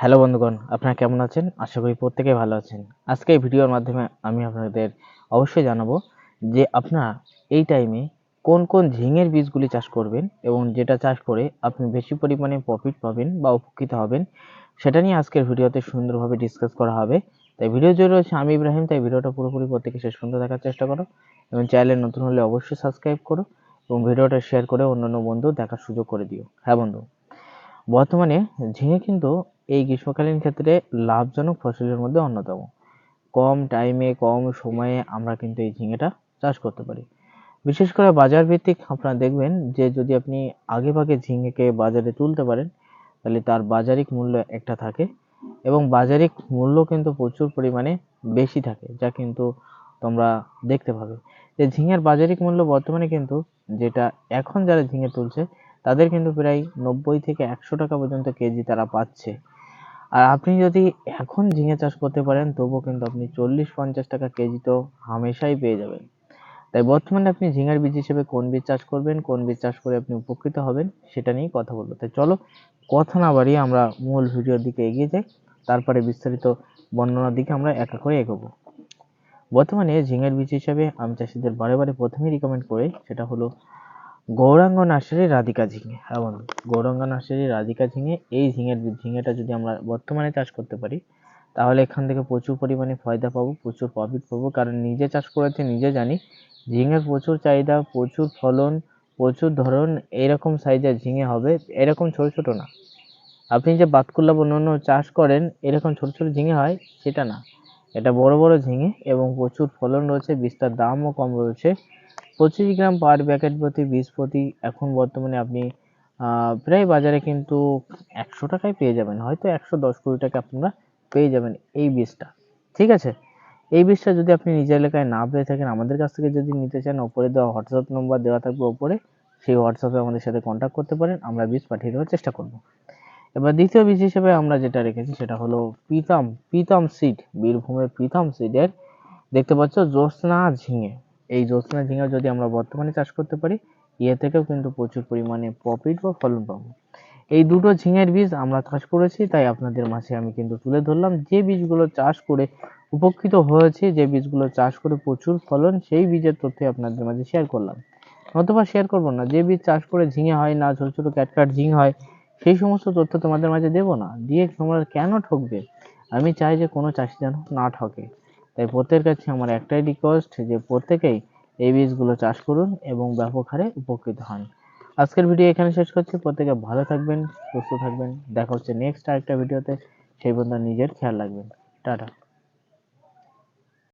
Hello বন্ধুগণ, আপনারা কেমন আছেন? আশা করি প্রত্যেকেই ভালো আছেন। আজকে এই ভিডিওর মাধ্যমে আমি আপনাদের অবশ্যই জানাব যে আপনারা এই টাইমে কোন কোন ঝিঙের বীজগুলি চাষ করবেন এবং যেটা চাষ করে আপনি বেশি পরিমাণে প্রফিট পাবেন বা উপকৃত হবেন, সেটা নিয়ে আজকের ভিডিওতে সুন্দরভাবে ডিসকাস করা হবে। তাই ভিডিও জুড়ে রয়েছে আমি ইব্রাহিম, তাই ভিডিওটা পুরোপুরি প্রত্যেকে শেষ পর্যন্ত দেখার চেষ্টা করো এবং চ্যানেলে নতুন হলে অবশ্যই সাবস্ক্রাইব করো এবং ভিডিওটা শেয়ার করে অন্যান্য বন্ধু দেখার সুযোগ করে দিও। হ্যাঁ বন্ধু, বর্তমানে ঝিঙে কিন্তু এই গ্রীষ্মকালীন ক্ষেত্রে লাভজনক ফসলের মধ্যে অন্যতম। কম টাইমে কম সময়ে আমরা কিন্তু এই ঝিঙেটা চাষ করতে পারি। বিশেষ করে বাজার ভিত্তিক আপনারা দেখবেন যে যদি আপনি আগে ভাগে ঝিঙেকে বাজারে তুলতে পারেন, তাহলে তার বাজারিক মূল্য একটা থাকে এবং বাজারিক মূল্য কিন্তু প্রচুর পরিমাণে বেশি থাকে, যা কিন্তু তোমরা দেখতে পাবে। যে ঝিঙের বাজারিক মূল্য বর্তমানে কিন্তু যেটা এখন যারা ঝিঙে তুলছে, তাদের কিন্তু প্রায় নব্বই থেকে একশো টাকা পর্যন্ত কেজি তারা পাচ্ছে। আর আপনি যদি এখন ঝিঙে চাষ করতে পারেন, তবুও কিন্তু আপনি চল্লিশ পঞ্চাশ টাকা কেজি তো হামেশাই পেয়ে যাবেন। তাই বর্তমানে আপনি ঝিঙার বীজ হিসেবে কোন বীজ চাষ করবেন, কোন বীজ চাষ করে আপনি উপকৃত হবেন, সেটা নিয়েই কথা বলব। তাই চলো, কথা না বাড়িয়ে আমরা মূল ভিডিওর দিকে এগিয়ে যাই, তারপরে বিস্তারিত বর্ণনার দিকে আমরা একা করে এগোবো। বর্তমানে ঝিঙের বীজ হিসেবে আমি চাষিদের বারে বারে প্রথমেই রিকমেন্ড করি, সেটা হলো গৌরাঙ্গ নার্সারি রাধিকা ঝিঙে। হ্যাঁ বন্ধু, গৌরাঙ্গ নার্সারি রাধিকা ঝিঙে, এই ঝিঙের ঝিঙেটা যদি আমরা বর্তমানে চাষ করতে পারি, তাহলে এখান থেকে প্রচুর পরিমাণে ফয়দা পাবো, প্রচুর প্রফিট পাবো। কারণ নিজে চাষ করেছি, নিজে জানি ঝিঙের প্রচুর চাহিদা, প্রচুর ফলন, প্রচুর ধরন, এরকম সাইজের ঝিঙে হবে, এরকম ছোট ছোট না। আপনি যে বাতকুল্লা অন্যান্য চাষ করেন, এরকম ছোট ছোট ঝিঙে হয়, সেটা না। এটা বড় বড় ঝিঙে এবং প্রচুর ফলন রয়েছে, বিস্তার দামও কম রয়েছে। পঁচিশ গ্রাম পার প্যাকেট প্রতি বীজ প্রতি এখন বর্তমানে আপনি প্রায় বাজারে কিন্তু একশো টাকায় পেয়ে যাবেন। হয়তো একশো দশ কুড়ি টাকা আপনারা পেয়ে যাবেন এই বীজটা। ঠিক আছে? এই বীজটা যদি আপনি নিজের এলাকায় না পেয়ে থাকেন, আমাদের কাছ থেকে যদি নিতে চান, ওপরে দেওয়া হোয়াটসঅ্যাপ নম্বর দেওয়া থাকবে ওপরে। সেই হোয়াটসঅ্যাপে আমাদের সাথে কন্ট্যাক্ট করতে পারেন, আমরা বীজ পাঠিয়ে দেওয়ার চেষ্টা করব। এবার দ্বিতীয় বীজ হিসেবে আমরা যেটা রেখেছি, সেটা হলো প্রীতম প্রীতম সিড বীরভূমের প্রীতম সিডের দেখতে পাচ্ছ, জ্যোৎস্না ঝিঙে। এই জ্যোৎস্না ঝিঙে যদি আমরা বর্তমানে চাষ করতে পারি ইয়ে থেকেও কিন্তু প্রচুর পরিমাণে প্রফিট বা ফলন পাবো। এই দুটো ঝিঙের বীজ আমরা চাষ করেছি, তাই আপনাদের মাঝে আমি কিন্তু তুলে ধরলাম। যে বীজগুলো চাষ করে উপকৃত হয়েছে, যে বীজগুলো চাষ করে প্রচুর ফলন, সেই বীজের তথ্য আপনাদের মাঝে শেয়ার করলাম। অথবা শেয়ার করব না, যে বীজ চাষ করে ঝিঙে হয় না, ছোট ছোট ক্যাটকাট ঝিঙে হয়, সেই সমস্ত তথ্য তোমাদের মাঝে দেবো না। দিয়ে তোমরা কেন ঠকবে? আমি চাই যে কোনো চাষি যেন না ঠকে। তাই প্রত্যেকের কাছে আমার একটাই রিকোয়েস্ট যে প্রত্যেকেই এই বীজগুলো চাষ করুন এবং ব্যাপক হারে উপকৃত হন। আজকের ভিডিও এখানে শেষ করছি। প্রত্যেকে ভালো থাকবেন, সুস্থ থাকবেন। দেখা হচ্ছে নেক্সট আরেকটা ভিডিওতে সেই পর্যন্ত নিজের খেয়াল রাখবেন। টাটা।